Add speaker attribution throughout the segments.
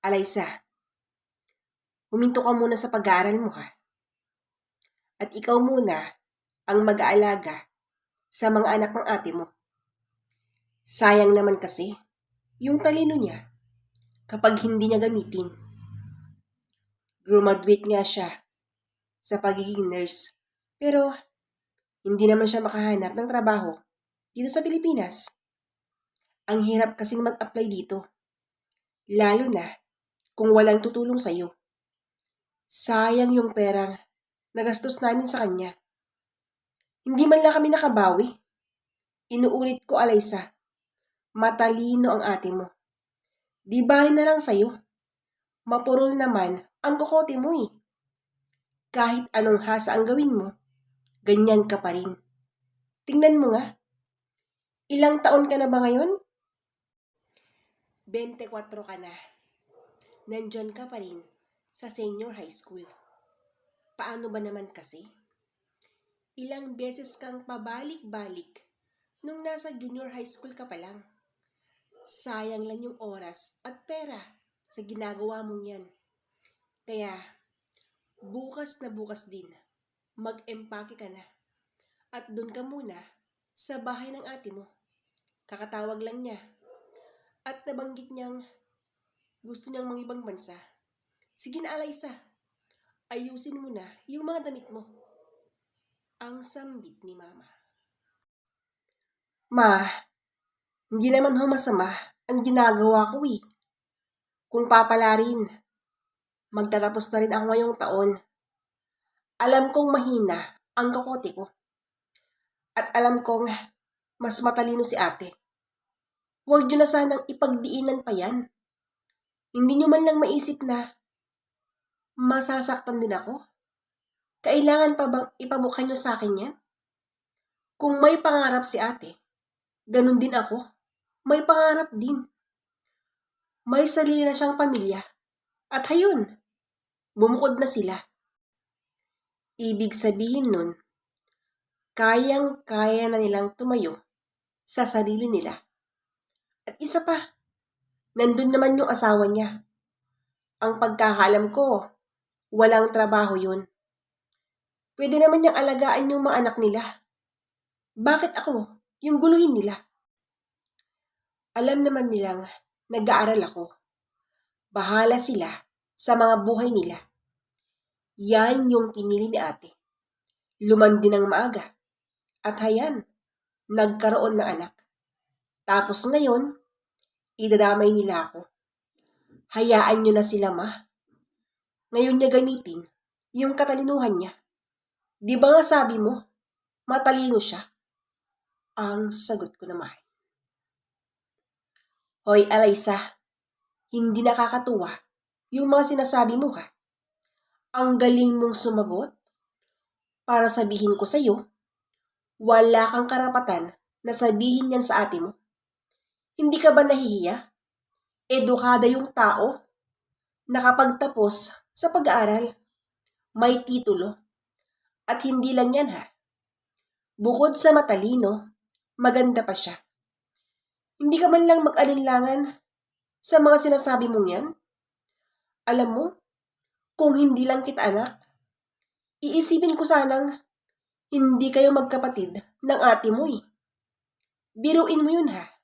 Speaker 1: Alaysa, huminto ka muna sa pag-aaral mo ha. At ikaw muna ang mag-aalaga sa mga anak ng ate mo. Sayang naman kasi yung talino niya kapag hindi niya gamitin. Graduate nga siya sa pagiging nurse. Pero hindi naman siya makahanap ng trabaho dito sa Pilipinas. Ang hirap kasing mag-apply dito. Lalo na kung walang tutulong sa'yo. Sayang yung perang nagastos namin sa kanya. Hindi man lang kami nakabawi. Inuulit ko, Alaysa. Matalino ang ate mo. Di bali na lang sa'yo. Mapurol naman ang kokote mo eh. Kahit anong hasa ang gawin mo, ganyan ka pa rin. Tingnan mo nga. Ilang taon ka na ba ngayon? 24 ka na. Nandyan ka pa rin sa senior high school. Paano ba naman kasi? Ilang beses kang pabalik-balik nung nasa junior high school ka pa lang. Sayang lang yung oras at pera sa ginagawa mong yan. Kaya, bukas na bukas din, mag-empake ka na. At doon ka muna sa bahay ng ate mo. Kakatawag lang niya. At nabanggit niyang gusto niyang mga ibang bansa. Sige na, Alaysa. Ayusin mo na yung mga damit mo. Ang sambit ni Mama. Ma, hindi naman ho masama ang ginagawa ko eh. Kung papalarin, magtatapos na rin ako ngayong taon. Alam kong mahina ang kakote ko. At alam kong mas matalino si ate. Huwag niyo na sanang ipagdiinan pa yan. Hindi niyo man lang maisip na masasaktan din ako. Kailangan pa bang ipamukha niyo sa akin yan? Kung may pangarap si ate, ganun din ako. May pangarap din. May sarili na siyang pamilya. At hayun, bumukod na sila. Ibig sabihin nun, kayang-kaya na nilang tumayo sa sarili nila. At isa pa, nandun naman yung asawa niya. Ang pagkakalam ko, walang trabaho yun. Pwede naman niyang alagaan yung mga anak nila. Bakit ako, yung guluhin nila? Alam naman nilang nag-aaral ako. Bahala sila sa mga buhay nila. Yan yung pinili ni ate. Lumandi ng maaga. At hayan, nagkaroon ng anak. Tapos ngayon, idadamay nila ako. Hayaan nyo na sila, ma. Ngayon niya gamitin yung katalinuhan niya. Di ba nga sabi mo, matalino siya? Ang sagot ko naman. Hoy, Alaysa, hindi nakakatuwa yung mga sinasabi mo ha. Ang galing mong sumagot para sabihin ko sa'yo, wala kang karapatan na sabihin yan sa ate mo. Hindi ka ba nahihiya? Edukada yung tao. Nakapagtapos sa pag-aaral. May titulo. At hindi lang yan ha. Bukod sa matalino, maganda pa siya. Hindi ka man lang mag-alinlangan sa mga sinasabi mong yan. Alam mo, kung hindi lang kita anak, iisipin ko sanang hindi kayo magkapatid ng ate mo eh. Biruin mo yun ha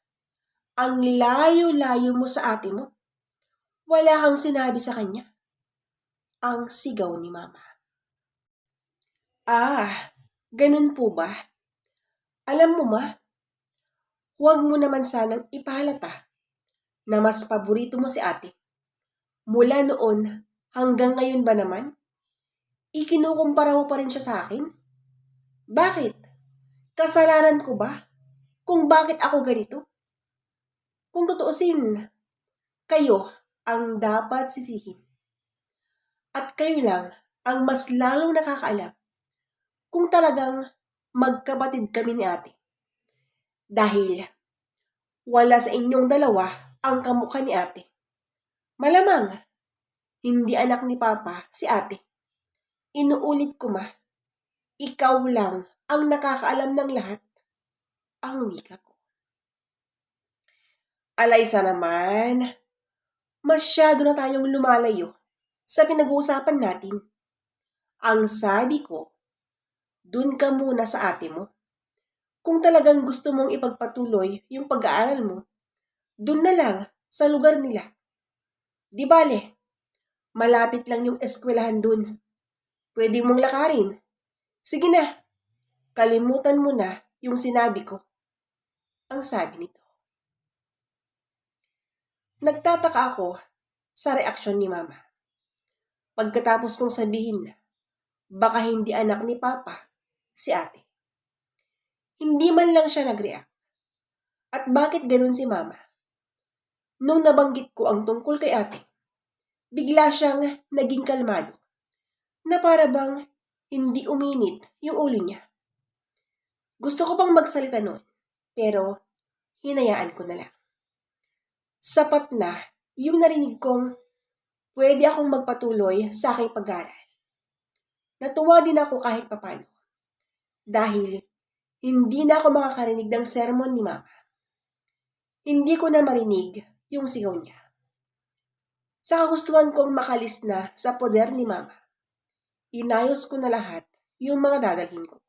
Speaker 1: ang layo-layo mo sa ate mo. Wala kang sinabi sa kanya. Ang sigaw ni mama. Ah, ganun po ba? Alam mo ma, huwag mo naman sanang ipahalata na mas paborito mo si ate. Mula noon hanggang ngayon ba naman? Ikinukumpara mo pa rin siya sa akin? Bakit? Kasalanan ko ba? Kung bakit ako ganito? Kung tutuusin, kayo ang dapat sisihin. At kayo lang ang mas lalong nakakaalam kung talagang magkabatid kami ni ate. Dahil wala sa inyong dalawa ang kamukha ni ate. Malamang, hindi anak ni Papa si ate. Inuulit ko ma, ikaw lang ang nakakaalam ng lahat ang wika. Alaysa naman, masyado na tayong lumalayo sa pinag-uusapan natin. Ang sabi ko, dun ka muna sa ate mo. Kung talagang gusto mong ipagpatuloy yung pag-aaral mo, dun na lang sa lugar nila. Di bale, malapit lang yung eskwelahan dun. Pwede mong lakarin. Sige na, kalimutan mo na yung sinabi ko. Ang sabi nito. Nagtataka ako sa reaksyon ni Mama. Pagkatapos kong sabihin na baka hindi anak ni Papa si ate. Hindi man lang siya nag-react. At bakit ganun si Mama? Nung nabanggit ko ang tungkol kay ate, bigla siyang naging kalmado na para bang hindi uminit yung ulo niya. Gusto ko pang magsalita noon, pero hinayaan ko na lang. Sapat na yung narinig kong pwede akong magpatuloy sa aking pag-aaral. Natuwa din ako kahit papano. Dahil hindi na ako makakarinig ng sermon ni Mama. Hindi ko na marinig yung sigaw niya. Sa kagustuhan kong makalis na sa poder ni Mama, inayos ko na lahat yung mga dadalhin ko.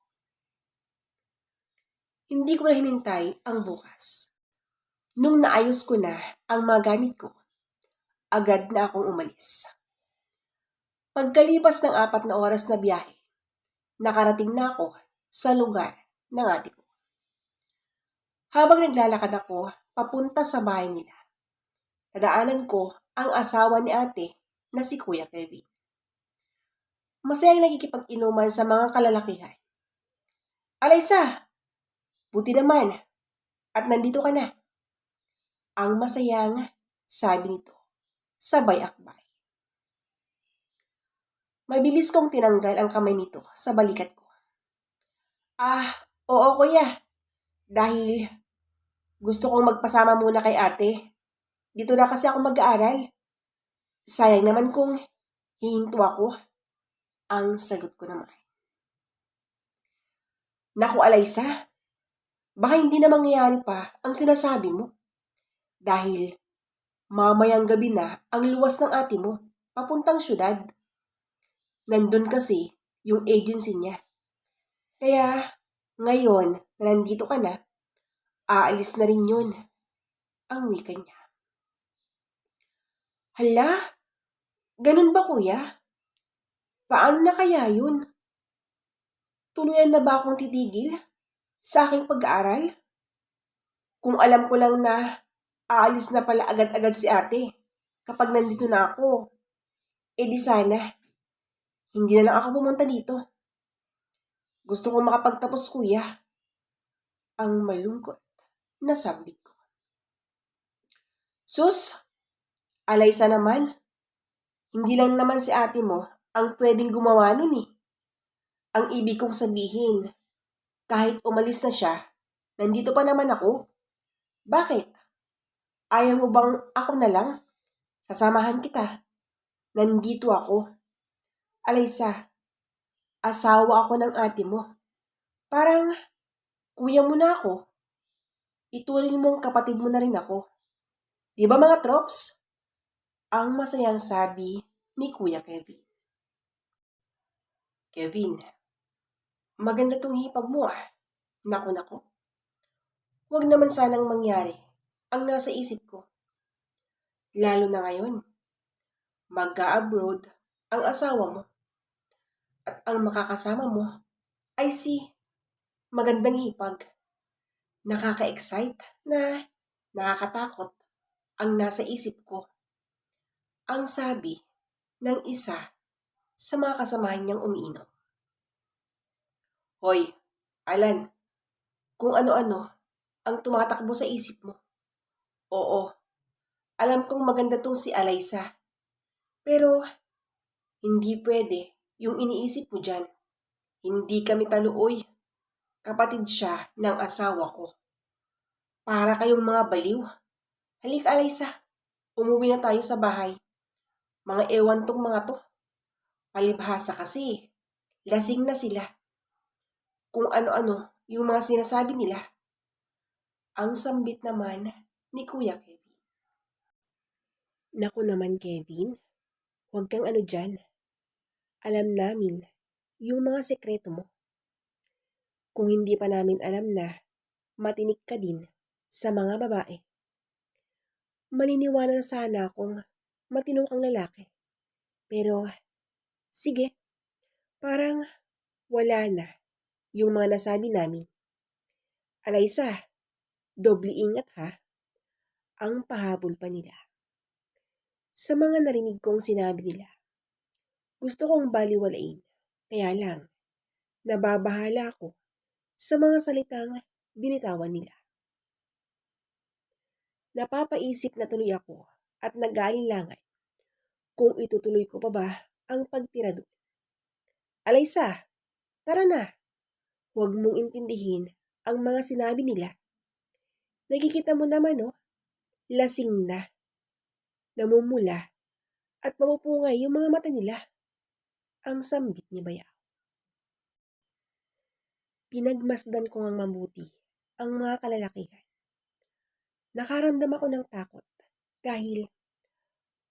Speaker 1: Hindi ko na hinintay ang bukas. Nung naayos ko na ang mga gamit ko, agad na akong umalis. Pagkalipas ng apat na oras na biyahe, nakarating na ako sa lugar ng ate ko. Habang naglalakad ako papunta sa bahay nila, nadaanan ko ang asawa ni ate na si Kuya Kevin. Masayang nagkikipag-inuman sa mga kalalakihan. Alaysa, buti naman, at nandito ka na. Ang masayang sabi nito, sabay akbay. Mabilis kong tinanggal ang kamay nito sa balikat ko. Ah, oo kuya. Dahil gusto kong magpasama muna kay ate. Dito na kasi ako mag-aaral. Sayang naman kung hihinto ako. Ang sagot ko naman. Naku, Alaysa. Baka hindi na mangyayari pa ang sinasabi mo. Dahil mamayang gabi na ang luwas ng ate mo papuntang syudad. Nandun kasi yung agency niya. Kaya ngayon na nandito ka na, aalis na rin yun. Ang wika niya. Hala? Ganun ba kuya? Paano na kaya yun? Tuluyan na ba akong titigil sa aking pag-aaral? Kung alam ko lang na aalis na pala agad-agad si ate kapag nandito na ako, eh di sana hindi na lang ako pumunta dito. Gusto kong makapagtapos, kuya. Ang malungkot na sambit ko. Sus, Alaysa naman. Hindi lang naman si ate mo ang pwedeng gumawa nun eh. Ang ibig kong sabihin, kahit umalis na siya, nandito pa naman ako. Bakit? Ayaw mo bang ako na lang? Sasamahan kita. Nandito ako. Alaysa, asawa ako ng ate mo. Parang kuya mo na ako. Ituring mong kapatid mo na rin ako. Di ba mga trops? Ang masayang sabi ni Kuya Kevin. Kevin, maganda tong hipag mo ah. Naku naku. Huwag naman sanang mangyari ang nasa isip ko. Lalo na ngayon. Mag-abroad ang asawa mo at ang makakasama mo ay si magandang hipag. Nakaka-excite na nakakatakot ang nasa isip ko. Ang sabi ng isa sa mga kasamahan niyang umiinom. Hoy, Alan, kung ano-ano ang tumatakbo sa isip mo. Oo, alam kong maganda tong si Alaysa. Pero, hindi pwede yung iniisip mo dyan. Hindi kami taluoy. Kapatid siya ng asawa ko. Para kayong mga baliw. Halika, Alaysa. Umuwi na tayo sa bahay. Mga ewan tong mga to. Palibhasa kasi. Lasing na sila. Kung ano-ano yung mga sinasabi nila. Ang sambit naman ni Kuya Kevin. Naku naman, Kevin. Huwag kang ano dyan. Alam namin yung mga sekreto mo. Kung hindi pa namin alam na matinik ka din sa mga babae. Maniniwala na sana akong matino kang lalaki. Pero, sige, parang wala na yung mga nasabi namin. Alaysa, doble ingat ha. Ang pahabol pa nila. Sa mga narinig kong sinabi nila, gusto kong baliwalain. Kaya lang, nababahala ako sa mga salitang binitawan nila. Napapaisip na tuloy ako at nag-aalinlangan kung itutuloy ko pa ba ang pagtira doon. Alaysa, tara na. Huwag mong intindihin ang mga sinabi nila. Nakikita mo naman, oh, lasing na, namumula, at mamupungay yung mga mata nila. Ang sambit ni Bayaw. Pinagmasdan ko ngang mabuti ang mga kalalakihan. Nakaramdam ako ng takot dahil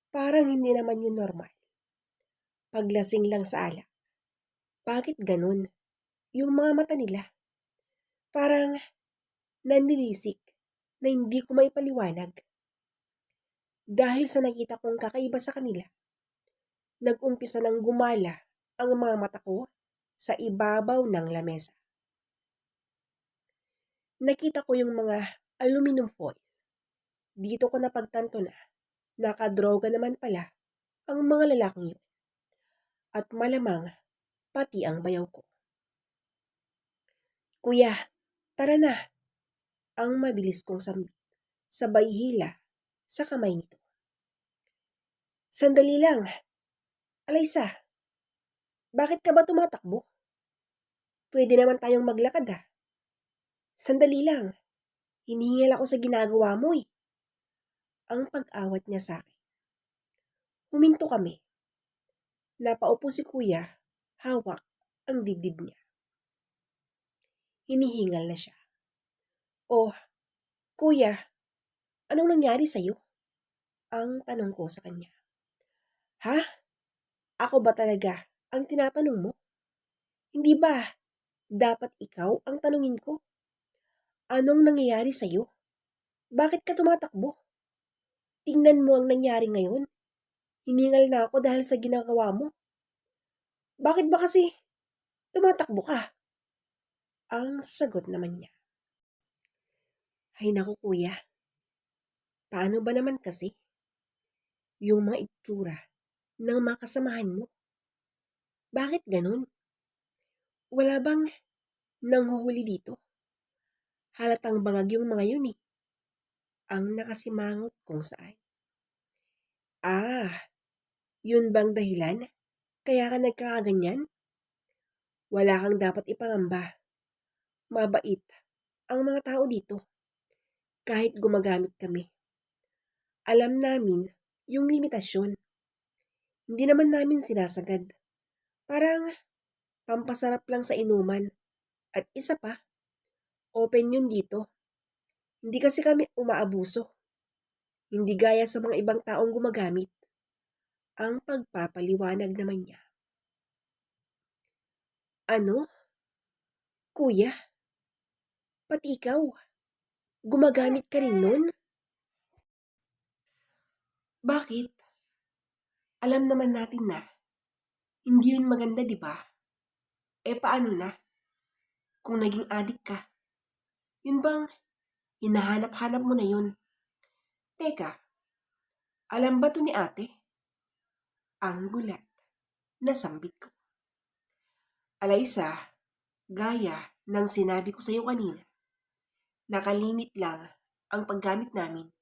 Speaker 1: parang hindi naman yun normal. Paglasing lang sa alak. Bakit ganun? Yung mga mata nila. Parang nanlilisik na hindi ko may paliwanag. Dahil sa nakita kong kakaiba sa kanila, nag-umpisa ng gumala ang mga mata ko sa ibabaw ng lamesa. Nakita ko yung mga aluminum foil. Dito ko napagtanto na nakadroga naman pala ang mga lalaking yun. At malamang pati ang bayaw ko. Kuya, tara na. Ang mabilis kong sambit. Sabay hila sa kamay nito. Sandali lang. Alaysa, bakit ka ba tumatakbo? Pwede naman tayong maglakad ha. Sandali lang. Hinihingil ako sa ginagawa mo eh. Ang pag-awat niya sa akin. Huminto kami. Napaupo si kuya, hawak ang dibdib niya. Hinihingal na siya. Oh, kuya, anong nangyari sa'yo? Ang tanong ko sa kanya. Ha? Ako ba talaga ang tinatanong mo? Hindi ba dapat ikaw ang tanungin ko? Anong nangyayari sa'yo? Bakit ka tumatakbo? Tingnan mo ang nangyari ngayon. Hiningal na ako dahil sa ginagawa mo. Bakit ba kasi tumatakbo ka? Ang sagot naman niya. Ay naku kuya, paano ba naman kasi yung mga itsura ng mga kasamahan mo? Bakit ganun? Wala bang nanghuhuli dito? Halatang bangag yung mga yun eh. Ang nakasimangot kung saan. Ah, yun bang dahilan? Kaya ka nagkakaganyan? Wala kang dapat ipangamba. Mabait ang mga tao dito. Kahit gumagamit kami. Alam namin yung limitasyon. Hindi naman namin sinasagad. Parang pampasarap lang sa inuman. At isa pa, open yun dito. Hindi kasi kami umaabuso. Hindi gaya sa mga ibang taong gumagamit. Ang pagpapaliwanag naman niya. Ano? Kuya? Pati ikaw? Gumagamit ka rin nun? Bakit? Alam naman natin na hindi yun maganda, di ba? Eh paano na? Kung naging adik ka, yun bang hinahanap-hanap mo na yun? Teka, alam ba to ni ate? Ang gulat, nasambit ko. Alaysa, gaya ng sinabi ko sa iyo kanina, nakalimit lang ang paggamit namin.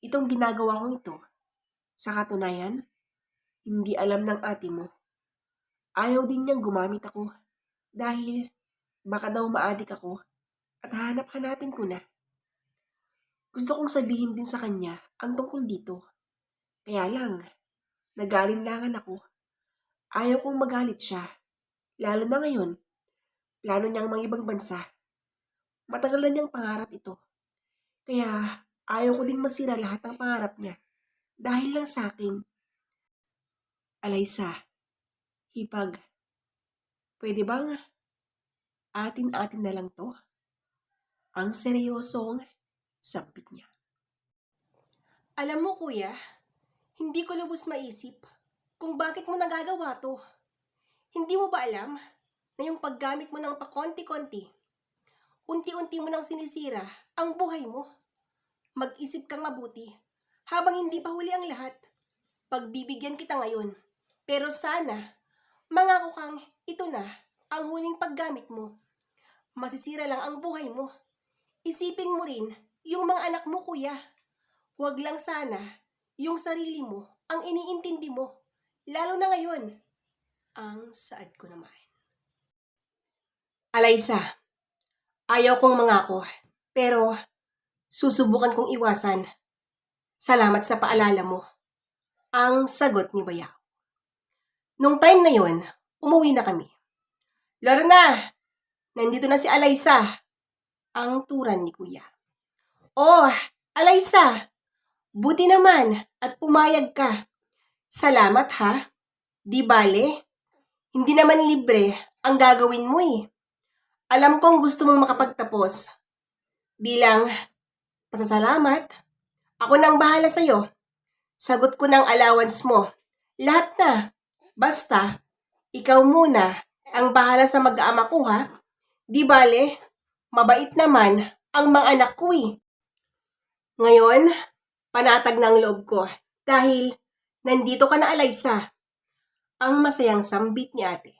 Speaker 1: Itong ginagawa kong ito, sa katunayan, hindi alam ng ate mo. Ayaw din niyang gumamit ako dahil baka daw maadik ako at hanap-hanapin ko na. Gusto kong sabihin din sa kanya ang tungkol dito. Kaya lang, nagalinlangan ako. Ayaw kong magalit siya. Lalo na ngayon, plano niyang mga ibang bansa. Matagal na niyang pangarap ito. Kaya ayaw ko ding masira lahat ng pangarap niya. dahil lang sa akin. Alaysa, hipag, pwede bang atin-atin na lang to? Ang seryosong sampit niya. Alam mo kuya, hindi ko lubos maisip kung bakit mo nagagawa to. Hindi mo ba alam na yung paggamit mo ng pakonti-konti, unti-unti mo nang sinisira ang buhay mo? Mag-isip kang mabuti habang hindi pa huli ang lahat. Pagbibigyan kita ngayon, pero sana mangako kang ito na ang huling paggamit mo. Masisira lang ang buhay mo. Isipin mo rin yung mga anak mo, kuya. Huwag lang sana yung sarili mo ang iniintindi mo. Lalo na ngayon. Ang saad ko naman. Alaysa, ayaw kong mangako, pero susubukan kong iwasan. Salamat sa paalala mo. Ang sagot ni Bayaw. Nung time na yon, umuwi na kami. Lorna, nandito na si Alaysa. Ang turan ni Kuya. Oh, Alaysa, buti naman at pumayag ka. Salamat ha. Di bale, hindi naman libre ang gagawin mo eh. Alam kong gusto mong makapagtapos. Bilang pasasalamat, ako nang bahala sa'yo. Sagot ko ng allowance mo. Lahat na. Basta, ikaw muna ang bahala sa mag-aama ko ha. Di bale, mabait naman ang mga anak ko eh. Ngayon, panatag ng loob ko dahil nandito ka na Alaysa. Ang masayang sambit ni ate.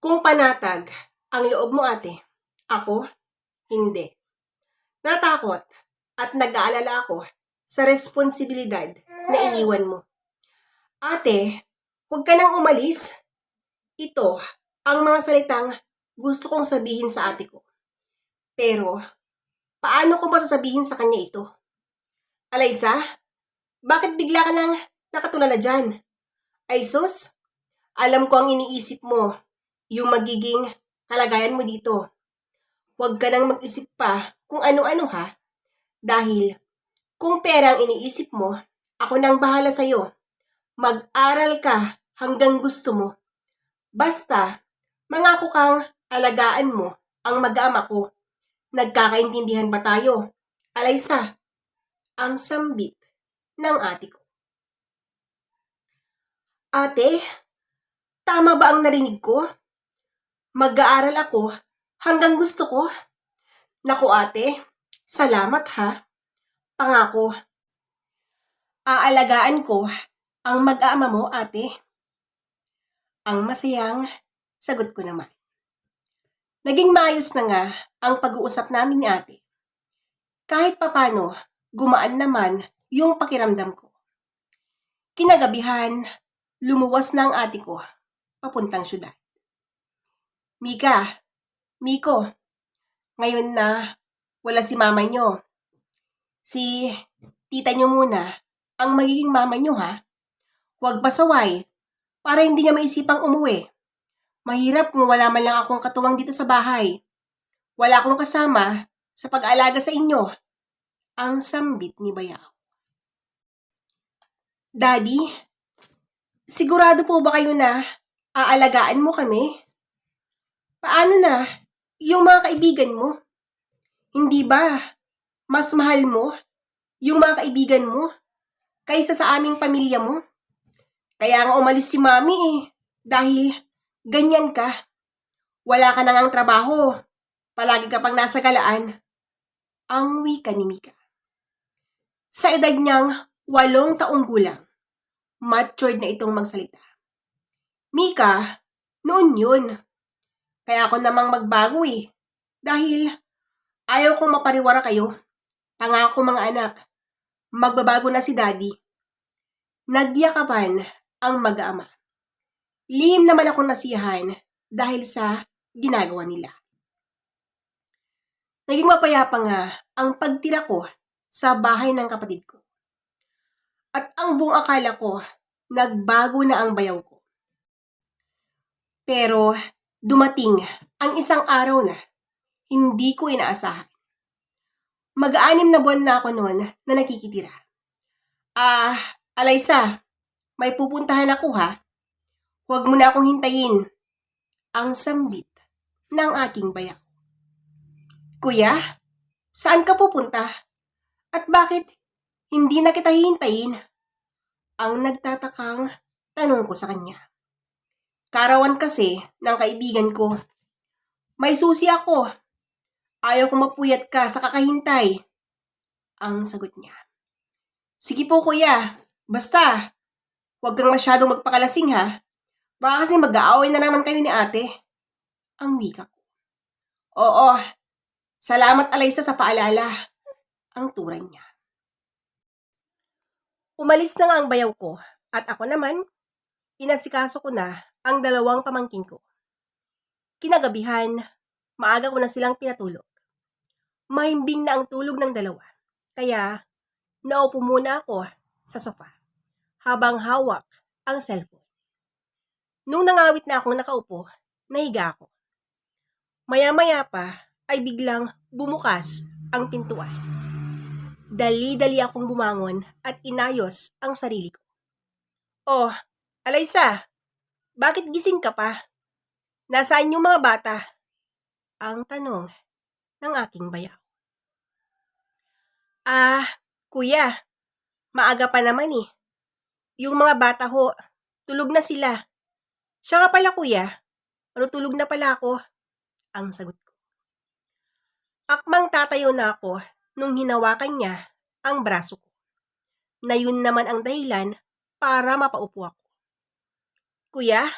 Speaker 1: Kung panatag ang loob mo ate, ako, hindi. Natakot at nag-aalala ako sa responsibilidad na iniwan mo. Ate, huwag ka nang umalis. Ito ang mga salitang gusto kong sabihin sa ate ko. Pero, paano ko masasabihin sa kanya ito? Alaysa, bakit bigla ka nang nakatulala dyan? Ay sus, alam ko ang iniisip mo, yung magiging kalagayan mo dito. Huwag ka nang mag-isip pa kung ano-ano ha. Dahil, kung pera ang iniisip mo, ako nang bahala sa'yo. Mag-aral ka hanggang gusto mo. Basta, mangako kang alagaan mo ang mag-ama ko. Nagkakaintindihan ba tayo? Alaysa, ang sambit ng ate ko. Ate, tama ba ang narinig ko? Mag-aaral ako hanggang gusto ko. Naku ate, salamat ha. Pangako. Aalagaan ko ang mag-aama mo ate. Ang masayang sagot ko naman. Naging maayos na nga ang pag-uusap namin ni ate. Kahit papano, gumaan naman yung pakiramdam ko. Kinagabihan, lumuwas na ang ate ko, papuntang syudad. Mika, Miko, ngayon na wala si mama nyo. Si tita nyo muna ang magiging mama nyo ha. Huwag pasaway para hindi niya maisipang umuwi. Mahirap kung wala man lang akong katuwang dito sa bahay. Wala akong kasama sa pag-aalaga sa inyo. Ang sambit ni Bayaw. Daddy, sigurado po ba kayo na aalagaan mo kami? Paano na yung mga kaibigan mo? Hindi ba mas mahal mo yung mga kaibigan mo kaysa sa aming pamilya mo? Kaya nga umalis si mami eh, dahil ganyan ka. Wala ka nang ang trabaho. Palagi ka pang nasa galaan. Ang wika ni Mika. Sa edad niyang walong taong gulang, matured na itong magsalita. Mika, noon yun. Kaya ako namang magbago eh. Dahil ayaw kong mapariwara kayo. Pangako mga anak, magbabago na si daddy. Nagyakapan ang mag-ama. Lihim naman akong nasiyahan dahil sa ginagawa nila. Naging mapayapa nga ang pagtira ko sa bahay ng kapatid ko. At ang buong akala ko, nagbago na ang bayaw ko. Pero dumating ang isang araw na hindi ko inaasahan. Mag-aanim na buwan na ako noon na nakikitira. Ah, Alaysa, may pupuntahan ako ha. Huwag mo na akong hintayin. Ang sambit ng aking bayak. Kuya, saan ka pupunta? At bakit hindi na kita hihintayin? Ang nagtatakang tanong ko sa kanya. Karawan kasi ng kaibigan ko. May susi ako. Ayaw ko mapuyat ka sa kakahintay. Ang sagot niya. Sige po kuya, basta. Huwag kang masyadong magpakalasing ha. Baka kasi mag-aaway na naman kayo ni ate. Ang wika ko. Oo, salamat Alaysa sa paalala. Ang turan niya. Umalis na nga ang bayaw ko at ako naman, inasikaso ko na ang dalawang pamangkin ko. Kinagabihan, maaga ko na silang pinatulog. Mahimbing na ang tulog ng dalawa. Kaya, naupo muna ako sa sofa habang hawak ang cellphone. Nung nangawit na akong nakaupo, nahiga ako. Maya-maya pa ay biglang bumukas ang pintuan. Dali-dali akong bumangon at inayos ang sarili ko. Oh, Alaysa, bakit gising ka pa? Nasaan yung mga bata? Ang tanong ng aking bayaw. Ah, kuya, maaga pa naman eh. Yung mga bata ho, tulog na sila. Siya nga pala kuya, matutulog na pala ako. Ang sagot ko. Akmang tatayo na ako nung hinawakan niya ang braso ko. Na yun naman ang dahilan para mapaupo ako. Kuya,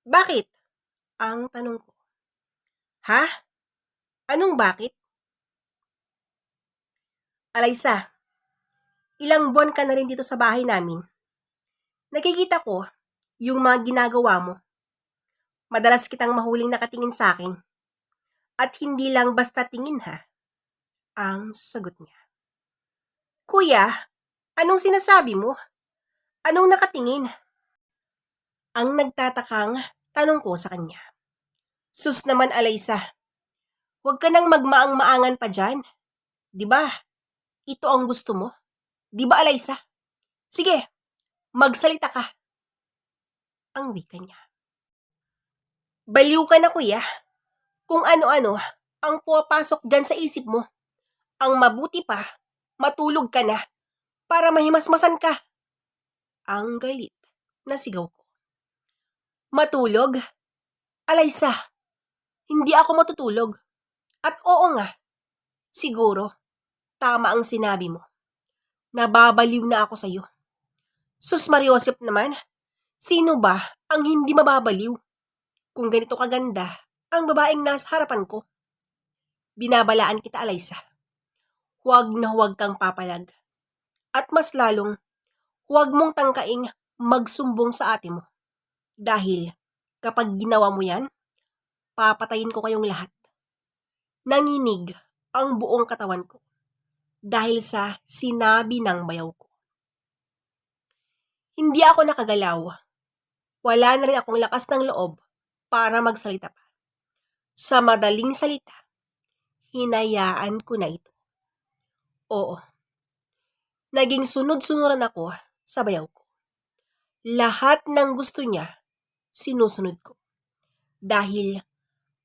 Speaker 1: bakit? Ang tanong ko. Ha? Anong bakit? Alaysa, ilang buwan ka na rin dito sa bahay namin. Nakikita ko yung mga ginagawa mo. Madalas kitang mahuling nakatingin sa akin. At hindi lang basta tingin ha. Ang sagot niya. Kuya, anong sinasabi mo? Anong nakatingin? Ang nagtatakang tanong ko sa kanya. Sus naman, Alaysa. Huwag ka nang magmaang-maangan pa dyan. Di ba? Ito ang gusto mo. Di ba, Alaysa? Sige, magsalita ka. Ang wika niya. Baliw ka na, kuya. Kung ano-ano ang pupasok dyan sa isip mo. Ang mabuti pa, matulog ka na para mahimasmasan ka. Ang galit na sigaw ko. Matulog? Alaysa, hindi ako matutulog. At oo nga, siguro, tama ang sinabi mo. Nababaliw na ako sa'yo. Sus Mariosep naman, sino ba ang hindi mababaliw? Kung ganito kaganda ang babaeng nasa harapan ko. Binabalaan kita, Alaysa. Huwag na huwag kang papalag. At mas lalong, huwag mong tangkaing magsumbong sa ate mo. Dahil kapag ginawa mo yan, papatayin ko kayong lahat. Nanginig ang buong katawan ko dahil sa sinabi ng bayaw ko. Hindi ako nakagalaw. Wala na rin akong lakas ng loob para magsalita pa. Sa madaling salita, hinayaan ko na ito. Oo. Naging sunod-sunuran ako sa bayaw ko. Lahat ng gusto niya, sinusunod ko. Dahil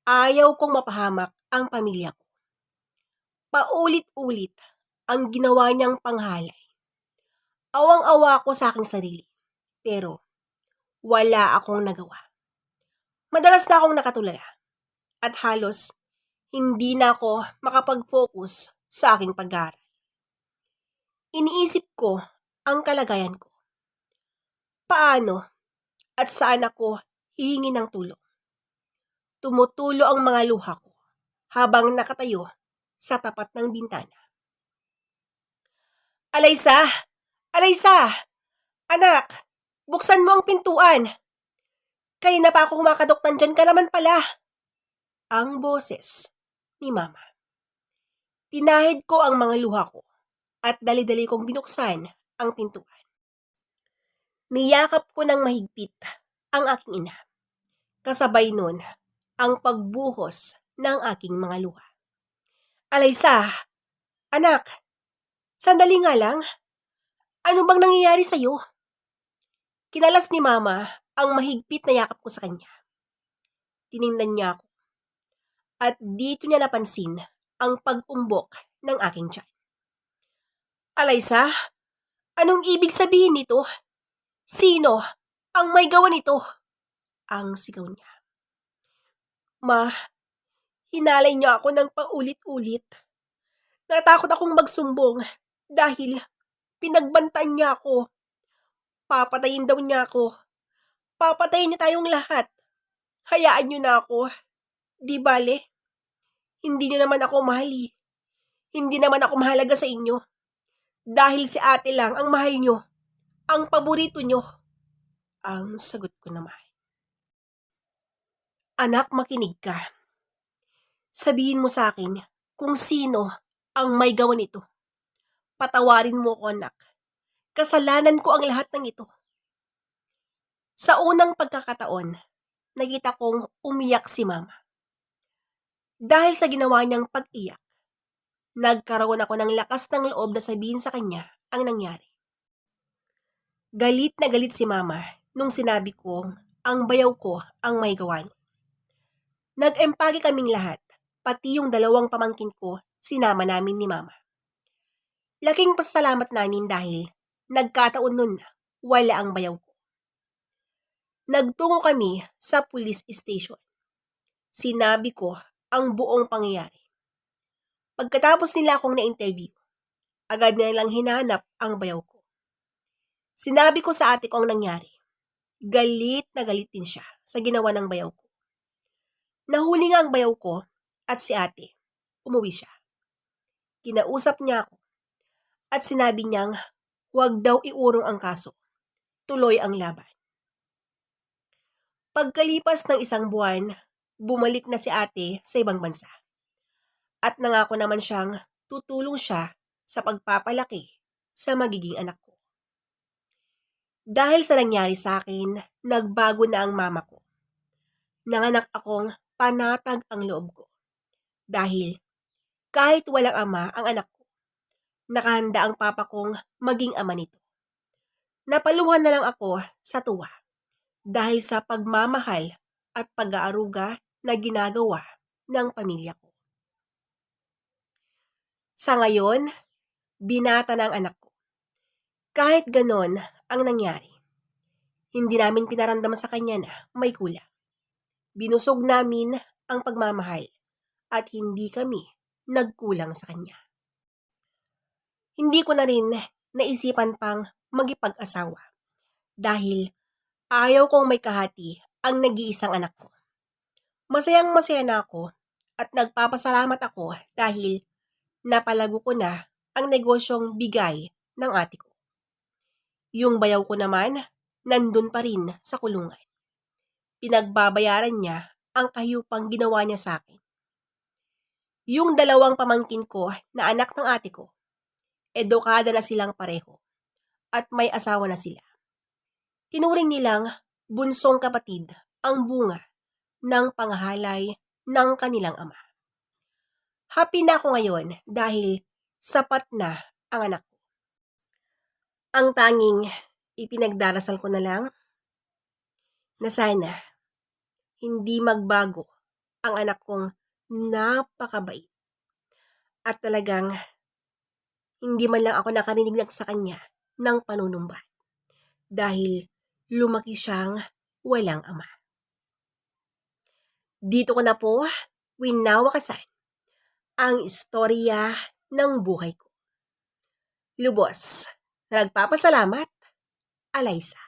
Speaker 1: ayaw kong mapahamak ang pamilya ko. Paulit-ulit ang ginawa niyang panghalay. Awang-awa ako sa aking sarili. Pero wala akong nagawa. Madalas na akong nakatulala. At halos hindi na ako makapag-focus sa aking pag-aaral. Iniisip ko ang kalagayan ko. Paano at saan ako hihingi ng tulong? Tumutulo ang mga luha ko habang nakatayo sa tapat ng bintana. Alaysa! Alaysa! Anak! Buksan mo ang pintuan! Kanina pa ako kumakadok nandyan ka naman pala. Ang boses ni Mama. Pinahid ko ang mga luha ko at dali-dali kong binuksan ang pintuan. Niyakap ko ng mahigpit ang aking ina. Kasabay nun ang pagbuhos ng aking mga luha. Alaysa, anak, sandali nga lang. Ano bang nangyayari sa'yo? Kinalas ni Mama ang mahigpit na yakap ko sa kanya. Tiningnan niya ako. At dito niya napansin ang pag-umbok ng aking tiyan. Alaysa, anong ibig sabihin nito? Sino ang may gawa nito? Ang sigaw niya. Ma, hinalay niya ako ng paulit-ulit. Natakot akong magsumbong dahil pinagbantaan niya ako. Papatayin daw niya ako. Papatayin niya tayong lahat. Hayaan niyo na ako. Di bale, hindi niyo naman ako mahali. Hindi naman ako mahalaga sa inyo. Dahil si ate lang ang mahal niyo. Ang paborito niyo. Ang sagot ko naman. Anak, makinig ka. Sabihin mo sa akin kung sino ang may gawa nito. Patawarin mo ko, anak. Kasalanan ko ang lahat ng ito. Sa unang pagkakataon, nakita kong umiyak si mama. Dahil sa ginawa niyang pag-iyak, nagkaroon ako ng lakas ng loob na sabihin sa kanya ang nangyari. Galit na galit si mama nung sinabi kong ang bayaw ko ang may gawa niya. Nag-empake kaming lahat, pati yung dalawang pamangkin ko, sinama namin ni mama. Laking pasasalamat namin dahil nagkataon nun na wala ang bayaw ko. Nagtungo kami sa police station. Sinabi ko ang buong pangyayari. Pagkatapos nila akong na-interview, agad na nilang hinanap ang bayaw ko. Sinabi ko sa ate ko ang nangyari. Galit na galit din siya sa ginawa ng bayaw ko. Nahuli nga ang bayaw ko at si ate. Umuwi siya. Kinausap niya ako at sinabi niyang huwag daw iurong ang kaso. Tuloy ang laban. Pagkalipas ng isang buwan, bumalik na si ate sa ibang bansa. At nangako naman siyang tutulong siya sa pagpapalaki sa magiging anak. Dahil sa nangyari sa akin, nagbago na ang mama ko. Nanganak akong panatag ang loob ko. Dahil kahit walang ama ang anak ko, nakahanda ang papa kong maging ama nito. Napaluhan na lang ako sa tuwa dahil sa pagmamahal at pag-aaruga na ginagawa ng pamilya ko. Sa ngayon, binata ng anak ko. Kahit ganon ang nangyari, hindi namin pinaramdaman sa kanya na may kulang. Binusog namin ang pagmamahal at hindi kami nagkulang sa kanya. Hindi ko na rin naisipan pang magipag-asawa dahil ayaw kong may kahati ang nag-iisang anak ko. Masayang masaya na ako at nagpapasalamat ako dahil napalago ko na ang negosyong bigay ng ate ko. Yung bayaw ko naman, nandun pa rin sa kulungan. Pinagbabayaran niya ang kahiyupang ginawa niya sa akin. Yung dalawang pamangkin ko na anak ng ate ko, edukada na silang pareho at may asawa na sila. Tinuring nilang bunsong kapatid ang bunga ng pangahalay ng kanilang ama. Happy na ako ngayon dahil sapat na ang anak ko. Ang tanging ipinagdarasal ko na lang na sana hindi magbago ang anak kong napakabait. At talagang hindi man lang ako nakarinig na sa kanya ng panunumbat. Dahil lumaki siyang walang ama. Dito ko na po winawakasan ang istorya ng buhay ko. Lubos, nagpapasalamat, Alaysa.